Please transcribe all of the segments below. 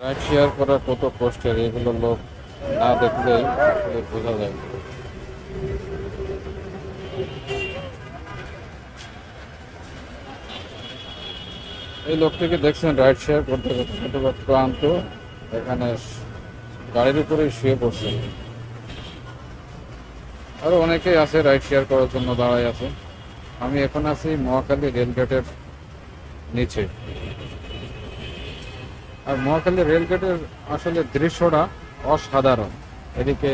Ride share করার কত কষ্টের এগুলো লোক না দেখলে বোঝা যায়। এই লোকটিকে দেখছেন রাইড শেয়ার করতে করতে ক্লান্ত এখানে গাড়ির উপরেই শুয়ে পড়ছে। আরও অনেকেই আছে রাইড শেয়ার করার জন্য, দাঁড়ায় আছে। আমি এখন আছি মহাখালী রেলগেটের নিচে। আর মহাখালী রেলগেটের আসলে দৃশ্যটা অসাধারণ। এদিকে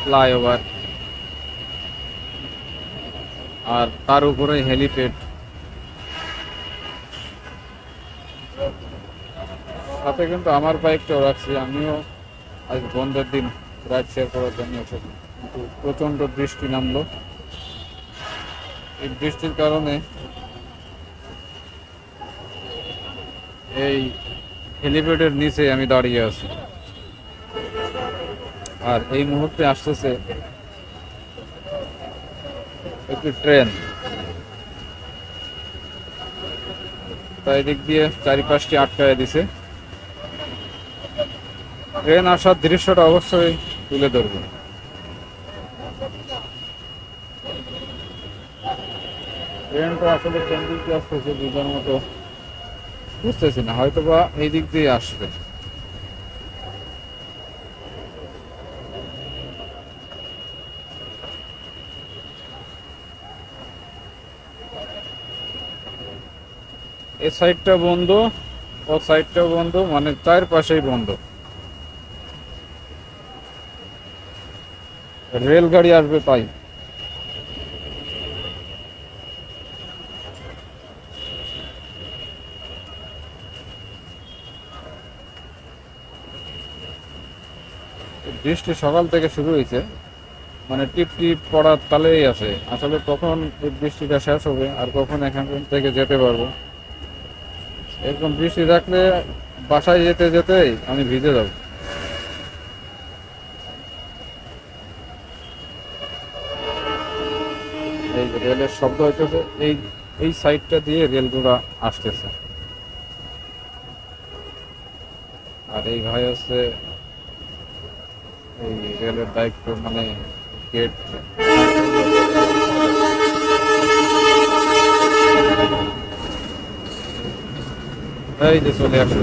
ফ্লাইওভার। আর তার উপরে হেলিপ্যাড। সাথে কিন্তু আমার বাইকটাও রাখছি। আমিও আজ বন্ধের দিন রাইড শেয়ার করার জন্য কিন্তু প্রচণ্ড বৃষ্টি নামলো। এই বৃষ্টির কারণে এই হেলিপ্যাডের নিচে আমি দাঁড়িয়ে আছি। আর এই মুহূর্তে আসতেছে একটি ট্রেন। তাই দিক দিয়ে চারিপাশটি আটকায় দিছে। ট্রেন আসার দৃশ্যটা অবশ্যই তুলে ধরবো। ট্রেনটা আসলে কোন দিক আসতেছে বুঝার মতো। বুঝতেছি না, হয়তো বা এই দিক দিয়ে আসবে। এই সাইডটা বন্ধ, ও সাইডটা বন্ধ মানে চার পাশেই বন্ধ। রেলগাড়ি আসবে তাই। বৃষ্টি সকাল থেকে শুরু হয়েছে মানে টিপ টিপ পড়ার তালেই আছে। আসলে কখন এই বৃষ্টিটা শেষ হবে আর কখন এখান থেকে যেতে পারব? এরকম বৃষ্টি থাকলে বাসায় যেতে যেতেই আমি ভিজে যাব। এই রেলের শব্দ হইতেছে, এই এই সাইডটা দিয়ে রেলগুলা আসতেছে। আর এই ভাই হচ্ছে এই রেলের দায়িত্ব মানে গেট এই যে চলে আসছে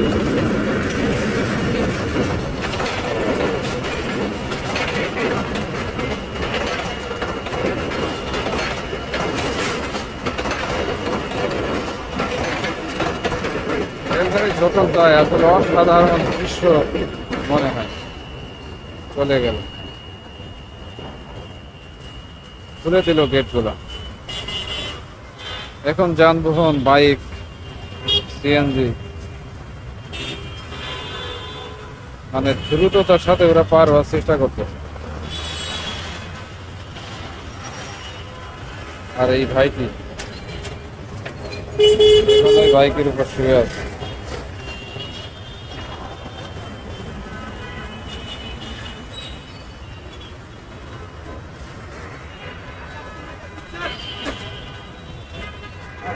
রেলগাড়ি যত যায় আসলে অসাধারণ দৃশ্য মনে হয়। চলে গেল। খুলে দিল গেটগুলো। এখন যানবাহন, বাইক সিএনজি মানে দ্রুততার সাথে ওরা পার হওয়ার চেষ্টা করতেছে। আর এই ভাইটি বাইকের উপর শুয়ে আছে।